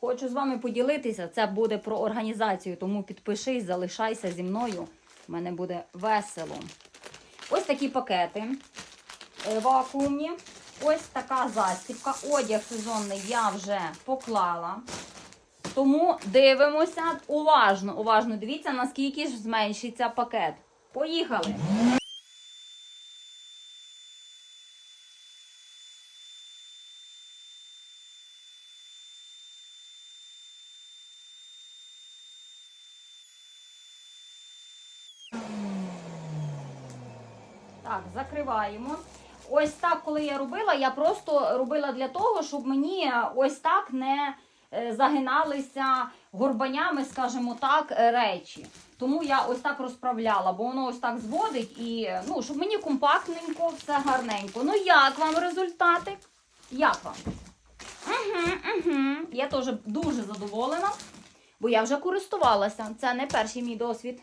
Хочу з вами поділитися. Це буде про організацію, тому підпишись, залишайся зі мною. У мене буде весело. Ось такі пакети е, вакуумні. Ось така застібка. Одяг сезонний я вже поклала. Тому дивимося уважно, уважно. Дивіться, наскільки ж зменшиться пакет. Поїхали! Так, закриваємо. Ось так, коли я робила, я просто робила для того, щоб мені ось так не е, загиналися горбанями, скажімо так, речі. Тому я ось так розправляла, бо воно ось так зводить і ну, щоб мені компактненько, все гарненько. Ну, як вам результатик? Як вам? Угу, угу. Я теж дуже задоволена, бо я вже користувалася. Це не перший мій досвід